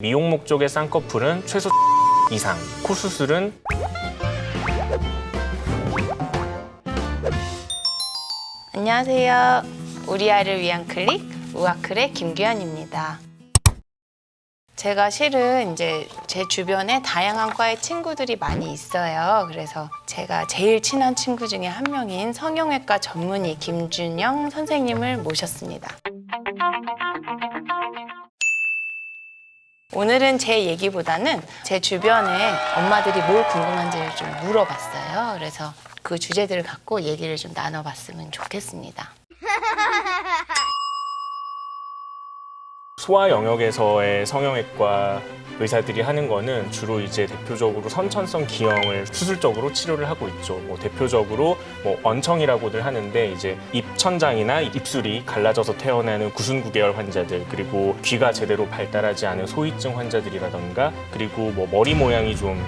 미용 목적의 쌍꺼풀은 최소 이상, 코 수술은 안녕하세요. 우리 아이를 위한 클릭 우아클의 김규현입니다. 제가 실은 이제 제 주변에 다양한 과의 친구들이 많이 있어요. 그래서 제가 제일 친한 친구 중에 한 명인 성형외과 전문의 김준영 선생님을 모셨습니다. 오늘은 제 얘기보다는 제 주변에 엄마들이 뭘 궁금한지를 좀 물어봤어요. 그래서 그 주제들을 갖고 얘기를 좀 나눠봤으면 좋겠습니다. 소아 영역에서의 성형외과 의사들이 하는 거는 주로 이제 대표적으로 선천성 기형을 수술적으로 치료를 하고 있죠. 뭐 대표적으로 뭐 언청이라고들 하는데 이제 입천장이나 입술이 갈라져서 태어나는 구순구 계열 환자들 그리고 귀가 제대로 발달하지 않은 소위증 환자들이라던가 그리고 뭐 머리 모양이 좀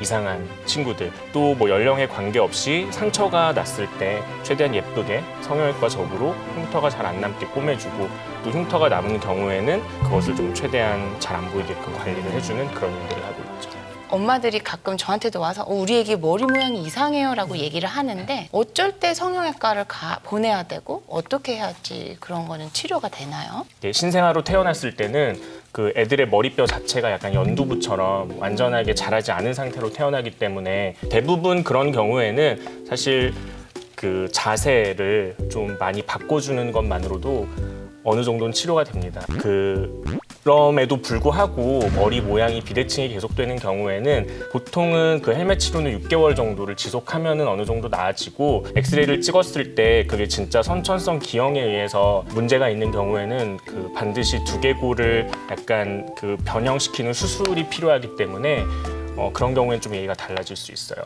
이상한 친구들 또 뭐 연령에 관계없이 상처가 났을 때 최대한 예쁘게 성형외과 적으로 흉터가 잘 안 남게 꼬매주고 또 흉터가 남은 경우에는 그것을 좀 최대한 잘 안 보이게끔 관리를 해주는 그런 일들을 하고 있죠. 엄마들이 가끔 저한테도 와서 어, 우리 애기 머리 모양이 이상해요라고 얘기를 하는데 어쩔 때 성형외과를 가, 보내야 되고 어떻게 해야지 그런 거는 치료가 되나요? 이게 신생아로 태어났을 때는 그 애들의 머리뼈 자체가 약간 연두부처럼 완전하게 자라지 않은 상태로 태어나기 때문에 대부분 그런 경우에는 사실 그 자세를 좀 많이 바꿔주는 것만으로도 어느 정도는 치료가 됩니다. 그 그럼에도 불구하고 머리 모양이 비대칭이 계속되는 경우에는 보통은 그 헬멧 치료는 6개월 정도를 지속하면은 어느 정도 나아지고 엑스레이를 찍었을 때 그게 진짜 선천성 기형에 의해서 문제가 있는 경우에는 그 반드시 두개골을 약간 그 변형시키는 수술이 필요하기 때문에 어, 그런 경우에는 좀 얘기가 달라질 수 있어요.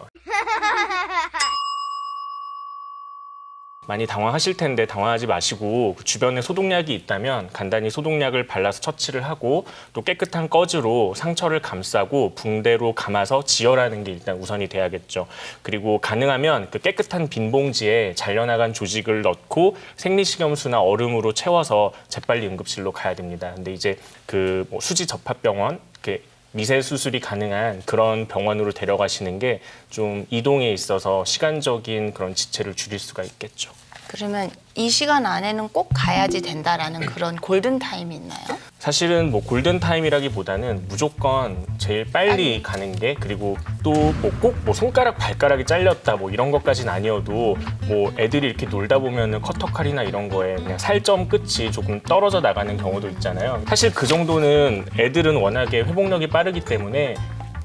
많이 당황하실 텐데 당황하지 마시고 그 주변에 소독약이 있다면 간단히 소독약을 발라서 처치를 하고 또 깨끗한 꺼즈로 상처를 감싸고 붕대로 감아서 지혈하는 게 일단 우선이 돼야겠죠. 그리고 가능하면 그 깨끗한 빈 봉지에 잘려나간 조직을 넣고 생리식염수나 얼음으로 채워서 재빨리 응급실로 가야 됩니다. 근데 이제 그 뭐 수지 접합병원 이렇게 미세 수술이 가능한 그런 병원으로 데려가시는 게 좀 이동에 있어서 시간적인 그런 지체를 줄일 수가 있겠죠. 그러면 이 시간 안에는 꼭 가야지 된다라는 그런 골든 타임이 있나요? 사실은 뭐 골든 타임이라기보다는 무조건 제일 빨리 가는 게 그리고 또 뭐 꼭 뭐 손가락 발가락이 잘렸다 뭐 이런 것까지는 아니어도 뭐 애들이 이렇게 놀다 보면은 커터칼이나 이런 거에 그냥 살점 끝이 조금 떨어져 나가는 경우도 있잖아요. 사실 그 정도는 애들은 워낙에 회복력이 빠르기 때문에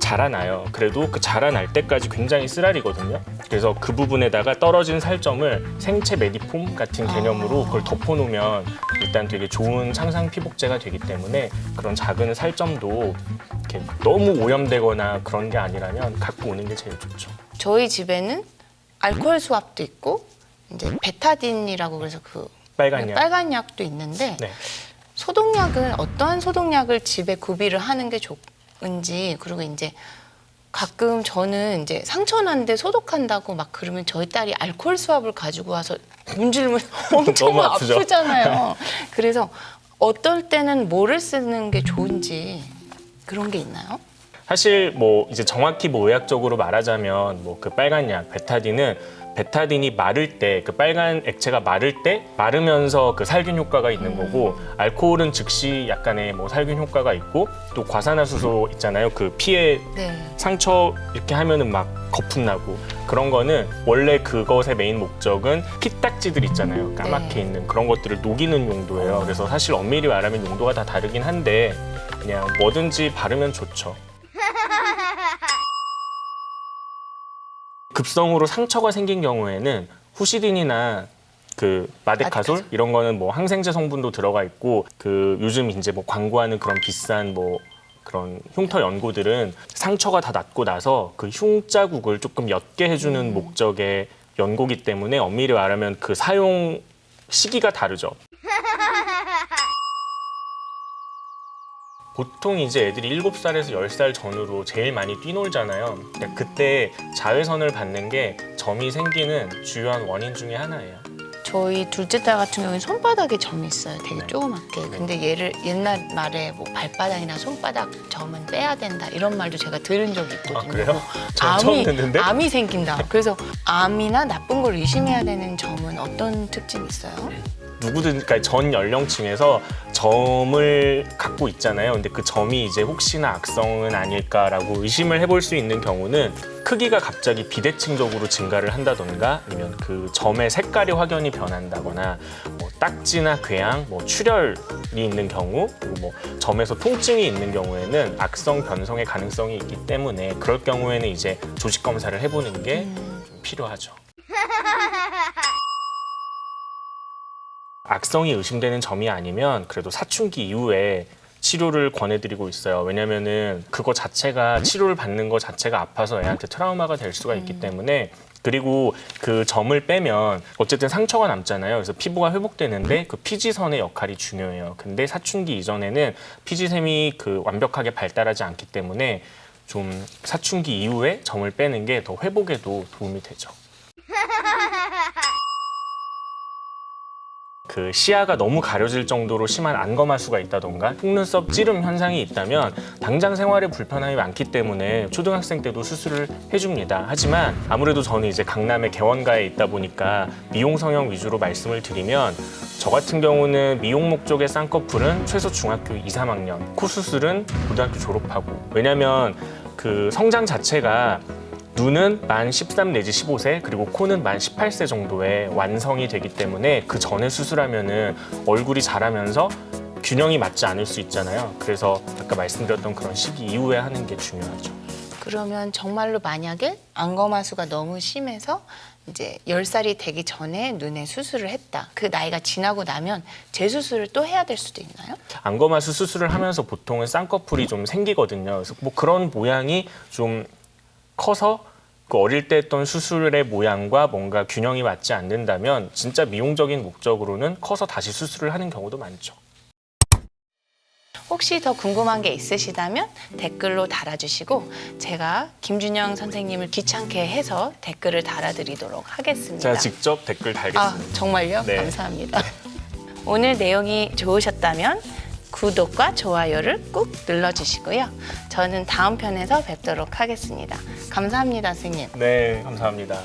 자라나요. 그래도 그 자라날 때까지 굉장히 쓰라리거든요. 그래서 그 부분에다가 떨어진 살점을 생체 메디폼 같은 개념으로 그걸 덮어놓으면 일단 되게 좋은 창상 피복제가 되기 때문에 그런 작은 살점도 이렇게 너무 오염되거나 그런 게 아니라면 갖고 오는 게 제일 좋죠. 저희 집에는 알코올 수압도 있고 이제 베타딘이라고 그래서 그 빨간 약. 빨간 약도 있는데 네. 소독약은 어떠한 소독약을 집에 구비를 하는 게 좋 은지 그리고 이제 가끔 저는 이제 상처 났는데 소독한다고 막 그러면 저희 딸이 알코올 수압을 가지고 와서 문질문 엄청 아프죠? 아프잖아요. 그래서 어떨 때는 뭐를 쓰는 게 좋은지 그런 게 있나요? 사실 뭐 이제 정확히 뭐 의학적으로 말하자면 뭐 그 빨간 약 베타딘은 베타딘이 마를 때 그 빨간 액체가 마를 때 마르면서 그 살균 효과가 있는 거고 알코올은 즉시 약간의 뭐 살균 효과가 있고 또 과산화수소 있잖아요. 그 피에 네. 상처 이렇게 하면은 막 거품 나고. 그런 거는 원래 그것의 메인 목적은 피딱지들 있잖아요. 까맣게 네. 있는 그런 것들을 녹이는 용도예요. 그래서 사실 엄밀히 말하면 용도가 다 다르긴 한데 그냥 뭐든지 바르면 좋죠 급성으로 상처가 생긴 경우에는 후시딘이나 그 마데카솔. 이런 거는 뭐 항생제 성분도 들어가 있고 그 요즘 이제 뭐 광고하는 그런 비싼 뭐 그런 흉터 연고들은 상처가 다 낫고 나서 그 흉자국을 조금 옅게 해주는 목적의 연고기 때문에 엄밀히 말하면 그 사용 시기가 다르죠. 보통 이제 애들이 7살에서 10살 전후로 제일 많이 뛰놀잖아요. 근데 그때 자외선을 받는 게 점이 생기는 주요한 원인 중에 하나예요. 저희 둘째 딸 같은 경우는 손바닥에 점이 있어요. 되게 네. 조그맣게. 근데 얘를 옛날 말에 뭐 발바닥이나 손바닥 점은 빼야 된다 이런 말도 제가 들은 적이 있거든요. 아, 그래요? 저 처음 듣는데? 암이 생긴다. 그래서 암이나 나쁜 걸 의심해야 되는 점은 어떤 특징이 있어요? 누구든 그러니까 전 연령층에서 점을 갖고 있잖아요. 근데 그 점이 이제 혹시나 악성은 아닐까라고 의심을 해볼 수 있는 경우는 크기가 갑자기 비대칭적으로 증가를 한다던가 아니면 그 점의 색깔이 확연히 변한다거나 뭐 딱지나 궤양, 뭐 출혈이 있는 경우 그리고 뭐 점에서 통증이 있는 경우에는 악성 변성의 가능성이 있기 때문에 그럴 경우에는 이제 조직 검사를 해보는 게 좀 필요하죠. 악성이 의심되는 점이 아니면 그래도 사춘기 이후에 치료를 권해드리고 있어요. 왜냐면은 그거 자체가 치료를 받는 거 자체가 아파서 애한테 트라우마가 될 수가 있기 때문에 그리고 그 점을 빼면 어쨌든 상처가 남잖아요. 그래서 피부가 회복되는데 그 피지선의 역할이 중요해요. 근데 사춘기 이전에는 피지샘이 그 완벽하게 발달하지 않기 때문에 좀 사춘기 이후에 점을 빼는 게 더 회복에도 도움이 되죠. 그 시야가 너무 가려질 정도로 심한 안검하수가 있다던가 속눈썹 찌름 현상이 있다면 당장 생활에 불편함이 많기 때문에 초등학생 때도 수술을 해줍니다. 하지만 아무래도 저는 이제 강남의 개원가에 있다 보니까 미용 성형 위주로 말씀을 드리면 저 같은 경우는 미용 목적의 쌍꺼풀은 최소 중학교 2, 3학년, 코 수술은 고등학교 졸업하고 왜냐면 그 성장 자체가 눈은 만 13 내지 15세 그리고 코는 만 18세 정도에 완성이 되기 때문에 그 전에 수술하면은 얼굴이 자라면서 균형이 맞지 않을 수 있잖아요. 그래서 아까 말씀드렸던 그런 시기 이후에 하는 게 중요하죠. 그러면 정말로 만약에 안검하수가 너무 심해서 이제 10살이 되기 전에 눈에 수술을 했다. 그 나이가 지나고 나면 재수술을 또 해야 될 수도 있나요? 안검하수 수술을 하면서 보통은 쌍꺼풀이 좀 생기거든요. 그래서 뭐 그런 모양이 좀 커서 그 어릴 때 했던 수술의 모양과 뭔가 균형이 맞지 않는다면 진짜 미용적인 목적으로는 커서 다시 수술을 하는 경우도 많죠. 혹시 더 궁금한 게 있으시다면 댓글로 달아주시고 제가 김준영 선생님을 귀찮게 해서 댓글을 달아드리도록 하겠습니다. 제가 직접 댓글 아 달겠습니다. 정말요? 네. 감사합니다. 오늘 내용이 좋으셨다면 구독과 좋아요를 꾹 눌러주시고요. 저는 다음 편에서 뵙도록 하겠습니다. 감사합니다, 선생님. 네, 감사합니다.